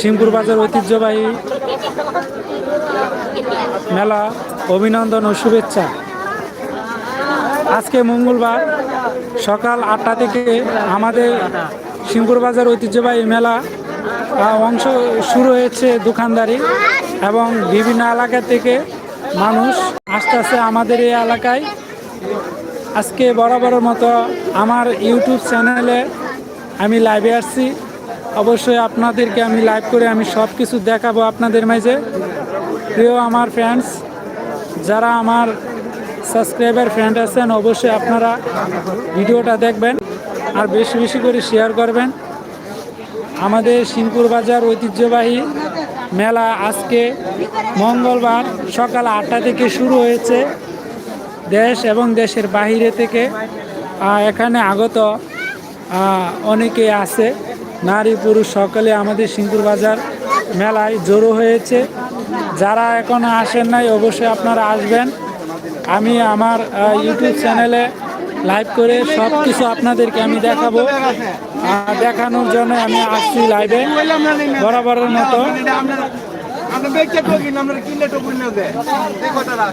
সিংপুর বাজার ঐতিহ্যবাহী মেলা, অভিনন্দন ও শুভেচ্ছা। আজকে মঙ্গলবার সকাল আটটা থেকে আমাদের সিংপুর বাজার ঐতিহ্যবাহী মেলা অংশ শুরু হয়েছে দোকানদারি এবং বিভিন্ন এলাকা থেকে মানুষ আস্তে আস্তে আমাদের এই এলাকায়। আজকে বরাবরের মতো আমার ইউটিউব চ্যানেলে আমি লাইভে আসছি। অবশ্যই আপনাদেরকে আমি লাইভ করে আমি সব কিছু দেখাবো আপনাদের মাঝে। প্রিয় আমার ফ্রেন্ডস যারা আমার সাবস্ক্রাইবার ফ্রেন্ড আছেন, অবশ্যই আপনারা ভিডিওটা দেখবেন আর বেশি বেশি করে শেয়ার করবেন। আমাদের সিংপুর বাজার ঐতিহ্যবাহী মেলা আজকে মঙ্গলবার সকাল আটটা থেকে শুরু হয়েছে দেশ এবং দেশের বাহিরে থেকে। এখানে আগত অনেকে আছে। নারী পুরুষ সকলে আমাদের সিংপুর বাজার মেলায় জড়ো হয়েছে। যারা এখনও আসেন নাই, অবশ্যই আপনারা আসবেন। আমি আমার ইউটিউব চ্যানেলে লাইভ করে সব কিছু আপনাদেরকে আমি দেখাবো। দেখানোর জন্য আমি আসছি লাইভে বরাবরের মতো। আমরা বেচে ঠকি না আমরা কিনলে ঠকুন না দে এই কথাটা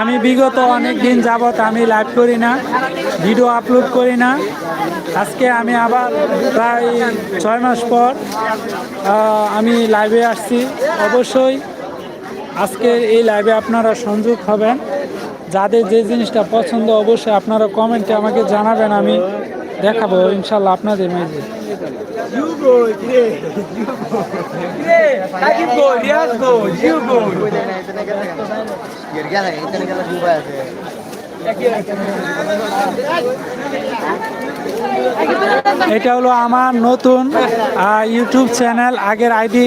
আমি বিগত অনেক দিন যাবত আমি লাইভ করি না ভিডিও আপলোড করি না। আজকে আমি আবার প্রায় ছয় মাস পর আমি লাইভে আসছি। অবশ্যই আজকে এই লাইভে আপনারা সংযোগ হবেন। যাদের যে জিনিসটা পছন্দ, অবশ্যই আপনারা কমেন্টে আমাকে জানাবেন, আমি দেখাবো, ইনশাল্লাহ আপনাদের মাঝে। You go. Yeah, I can go, yes, go. You go. এটা হলো আমার নতুন ইউটিউব চ্যানেল আগের আইডি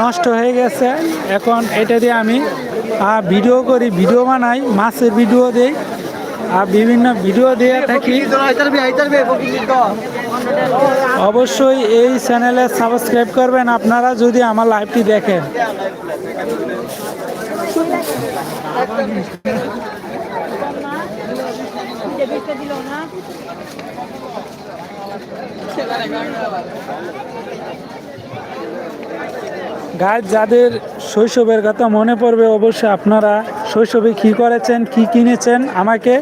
নষ্ট হয়ে গেছে এখন এটা দিয়ে আমি ভিডিও করি ভিডিও বানাই মাছের ভিডিও দিই আর বিভিন্ন ভিডিও দিয়ে থাকি অবশ্যই এই চ্যানেলে সাবস্ক্রাইব করবেন আপনারা যদি আমার লাইভটি দেখেন। গাছ যাদের শৈশবের কথা মনে পড়বে, অবশ্যই আপনারা শৈশবে কি করেছেন, কি কিনেছেন, আমাকে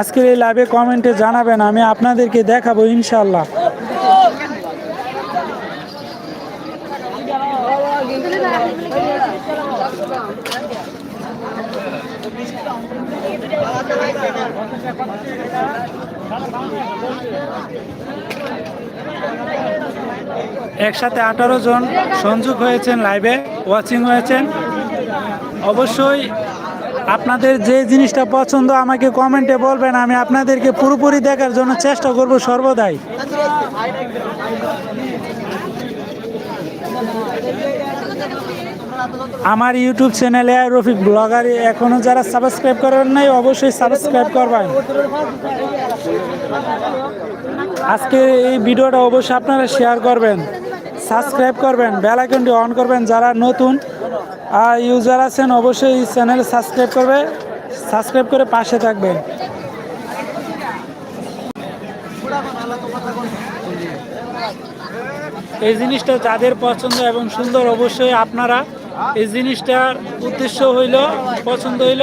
আজকের এই লাইভে কমেন্টে জানাবেন, আমি আপনাদেরকে দেখাবো ইনশাল্লাহ একসাথে আঠারো জন সংযোগ হয়েছেন লাইভে ওয়াচিং হয়েছেন। অবশ্যই আপনাদের যে জিনিসটা পছন্দ আমাকে কমেন্টে বলবেন, আমি আপনাদেরকে পুরোপুরি দেখার জন্য চেষ্টা করব সর্বদাই। আমার ইউটিউব চ্যানেলে রফিক ব্লগার এখনও যারা সাবস্ক্রাইব করেন নাই, অবশ্যই সাবস্ক্রাইব করবেন। আজকে এই ভিডিওটা অবশ্যই আপনারা শেয়ার করবেন সাবস্ক্রাইব করবেন বেল আইকনটি অন করবেন, যারা নতুন ইউজার আছেন, অবশ্যই চ্যানেলে সাবস্ক্রাইব করবে। সাবস্ক্রাইব করে পাশে থাকবেন। এই জিনিসটা যাদের পছন্দ এবং সুন্দর, অবশ্যই আপনারা এই জিনিসটার উদ্দেশ্য হইল, পছন্দ হইল,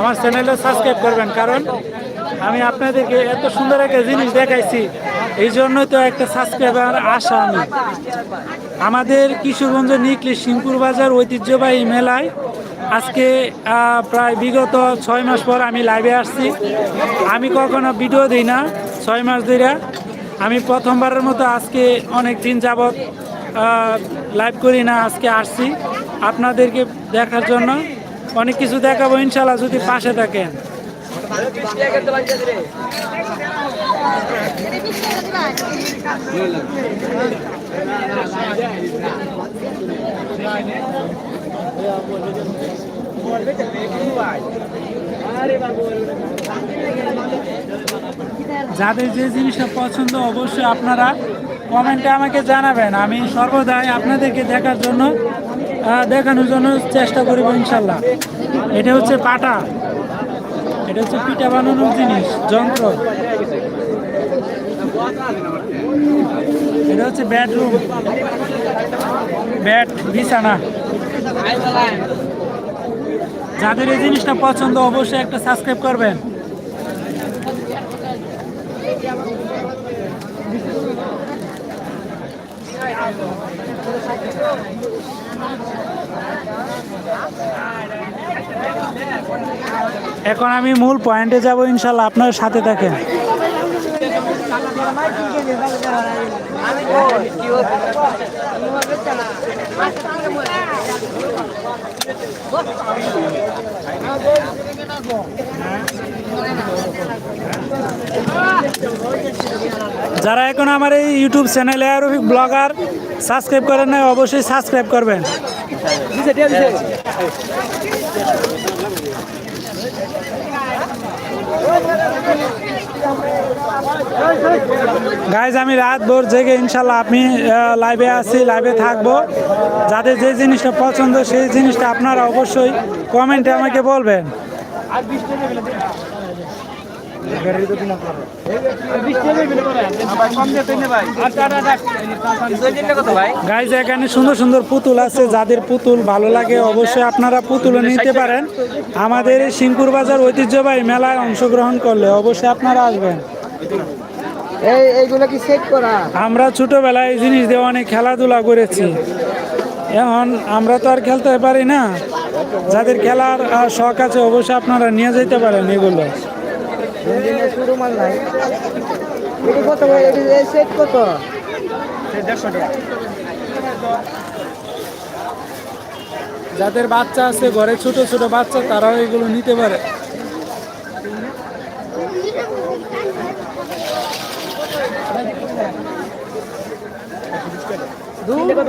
আমার চ্যানেলটা সাবস্ক্রাইব করবেন। কারণ আমি আপনাদেরকে এত সুন্দর একটা জিনিস দেখাইছি। এই জন্যই তো একটা সাবস্ক্রাইবার আসা আমি। আমাদের কিশোরগঞ্জ নিকলি সিংপুর বাজার ঐতিহ্যবাহী মেলায় আজকে প্রায় বিগত ছয় মাস পর আমি লাইভে আসছি। আমি কখনো ভিডিও দিই না, ছয় মাস ধরে। আমি প্রথমবারের মতো আজকে অনেক দিন যাবৎ লাইভ করি না, আজকে আসছি। আপনাদেরকে দেখার জন্য অনেক কিছু দেখাবো ইনশাল্লাহ যদি পাশে থাকেন। যাদের যে জিনিসটা পছন্দ অবশ্যই আপনারা কমেন্টে আমাকে জানাবেন। আমি সর্বদাই আপনাদেরকে দেখার জন্য দেখানোর জন্য চেষ্টা করব ইনশাল্লাহ। এটা হচ্ছে পাটা। এটা হচ্ছে পিঠা বানানোর জিনিস, যন্ত্র। এটা হচ্ছে বেডরুম বেড বিছানা। যাদের এই জিনিসটা পছন্দ, অবশ্যই একটা সাবস্ক্রাইব করবেন। এখন আমি মূল পয়েন্টে যাব, ইনশাল্লাহ আপনার সাথে থাকেন যারা এখন আমার এই ইউটিউব চ্যানেলে আরবিক ব্লগার সাবস্ক্রাইব করেন না অবশ্যই সাবস্ক্রাইব করবেন। গাইজ আমি রাত ভোর জেগে ইনশাল্লাহ আমি লাইভে আছি লাইভে থাকব। যাদের যে জিনিসটা পছন্দ, সেই জিনিসটা আপনারা অবশ্যই কমেন্টে আমাকে বলবেন। গাইজ এখানে সুন্দর সুন্দর পুতুল আছে। যাদের পুতুল ভালো লাগে অবশ্যই আপনারা পুতুলও নিতে পারেন। আমাদের এই সিংপুর বাজার ঐতিহ্যবাহী মেলায় অংশগ্রহণ করলে অবশ্যই আপনারা আসবেন। এইগুলো কি সেট করা? আমরা ছোটবেলায় এই জিনিস দিয়ে অনেক খেলাধুলা করেছি। এখন আমরা তো আর খেলতে পারি না। যাদের খেলার শখ আছে অবশ্যই আপনারা নিয়ে যেতে পারেন এগুলো। শুরু মাল নাই। এটা কত ভাই? এটা সেট কত? দেড়শো টাকা। যাদের বাচ্চা আছে ঘরে ছোট ছোট বাচ্চা তারাও এগুলো নিতে পারে। দুটো কত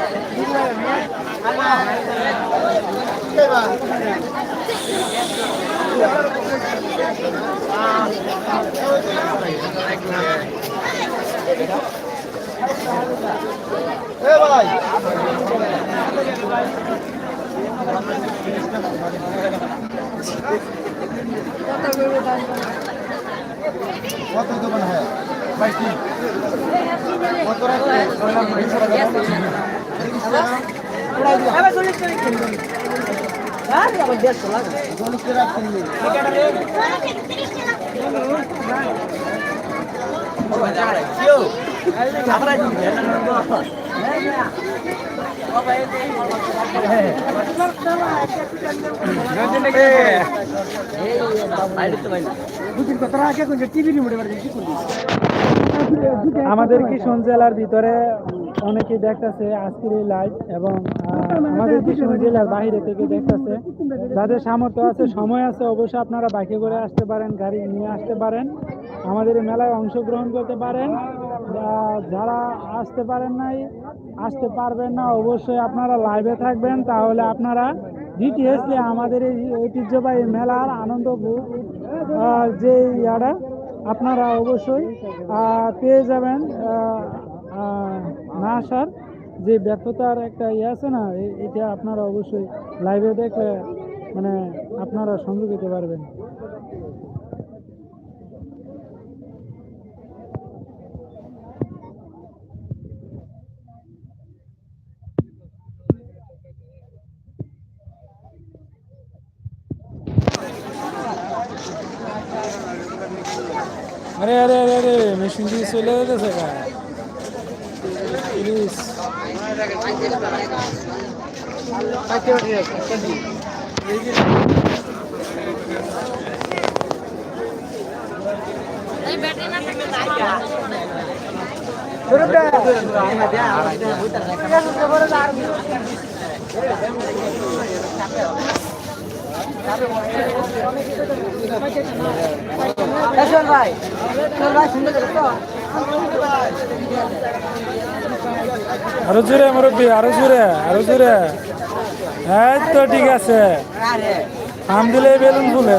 টিভি রিমোটে বাড়ি কি করবি আমাদের কিশোর জেলার ভিতরে অনেকেই দেখতেছে আজকের এই লাইভ এবং আমাদের কিশোর জেলার বাইরে থেকে দেখতেছে। যাদের সামর্থ্য আছে সময় আছে অবশ্যই আপনারা বাইকে করে আসতে পারেন গাড়ি নিয়ে আসতে পারেন। আমাদের এই মেলায় অংশগ্রহণ করতে পারেন। যারা আসতে পারেন নাই আসতে পারবেন না অবশ্যই আপনারা লাইভে থাকবেন। তাহলে আপনারা ডিটিএসলি আমাদের এই ঐতিহ্যবাহী মেলার আনন্দ ভোগ, যে ইয়াটা আপনারা অবশ্যই পেয়ে যাবেন। না আসার যে ব্যর্থতার একটা ইয়ে আছে না এটা আপনারা অবশ্যই লাইভে দেখলে মানে আপনারা সংযোগ দিতে পারবেন। আরে আরে আরে আরে, মেশিন দিয়ে চলে যেতেছে শোন ভাই ভাই তো আরও জোরে, মুরব্বী, আরও জোরে আরও জোরে। এই তো ঠিক আছে। আম দিলে বেলুন ফুলে।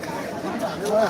নেওয়ার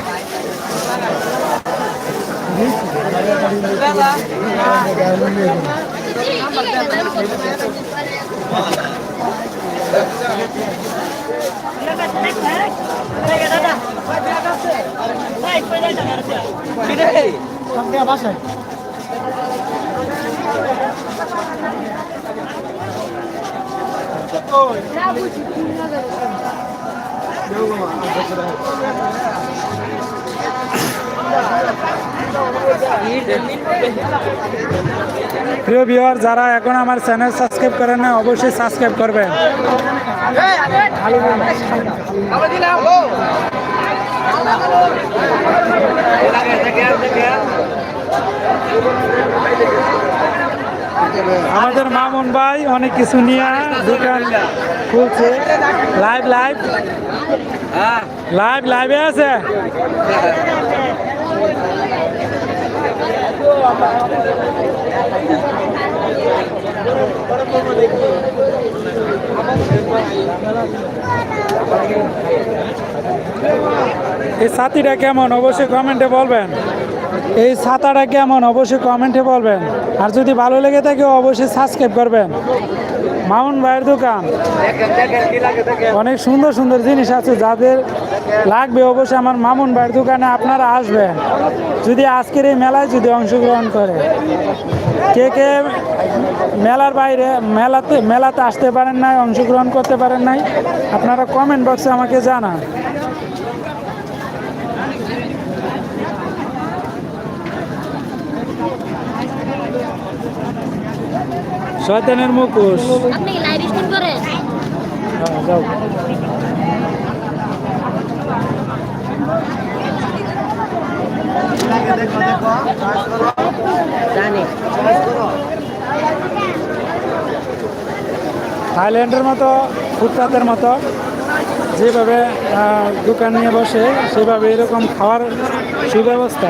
খুশি সব দেওয়া বাসায় প্রিয় ভিউয়ার, যারা এখন আমার চ্যানেল সাবস্ক্রাইব করেন না, অবশ্যই সাবস্ক্রাইব করবেন। আমাদের মামুন ভাই অনেক কিছু নিয়ে দোকান খুলছে। লাইভ লাইভ লাইভ লাইভে আছে? এই ছাতিটা কেমন? অবশ্যই কমেন্টে বলবেন। এই ছাতাটা কেমন? অবশ্যই কমেন্টে বলবেন। আর যদি ভালো লেগে থাকে, অবশ্যই সাবস্ক্রাইব করবেন। মামুন ভাইয়ের দোকান। অনেক সুন্দর সুন্দর জিনিস আছে যাদের লাগবে অবশ্যই আমার মামুন ভাইয়ের দোকানে আপনারা আসবেন। যদি আজকের এই মেলায় যদি অংশগ্রহণ করে। কে কে মেলার বাইরে মেলাতে মেলাতে আসতে পারেন নাই অংশগ্রহণ করতে পারেন নাই আপনারা কমেন্ট বক্সে আমাকে জানান। শয়তানের মুখোশ। আপনি লাইভ স্ট্রিম করেন? থাইল্যান্ডের মতো ফুটপাতের মতো যেভাবে দোকান নিয়ে বসে সেভাবে এরকম খাওয়ার সুব্যবস্থা।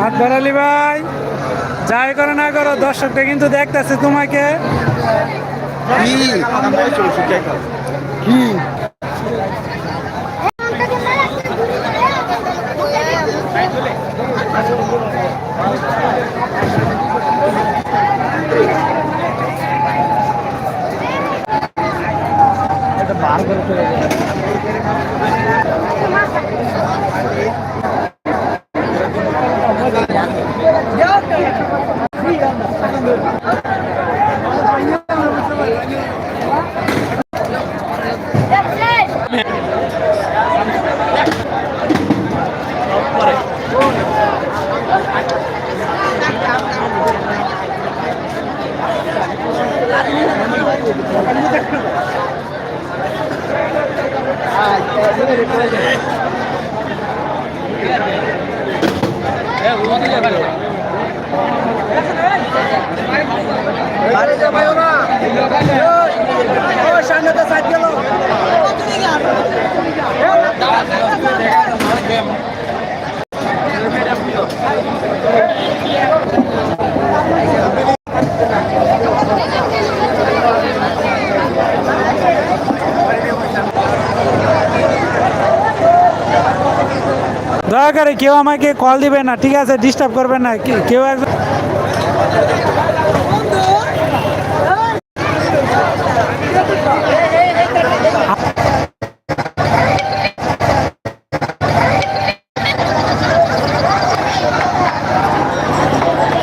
হাত বাড়ালি ভাই। যাই করো না করো দর্শকটা কিন্তু দেখতেছে তোমাকে। দয়া করে কেউ আমাকে কল দিবে না, ঠিক আছে? ডিস্টার্ব করবে না। কেউ একজন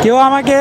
কেউ আমাকে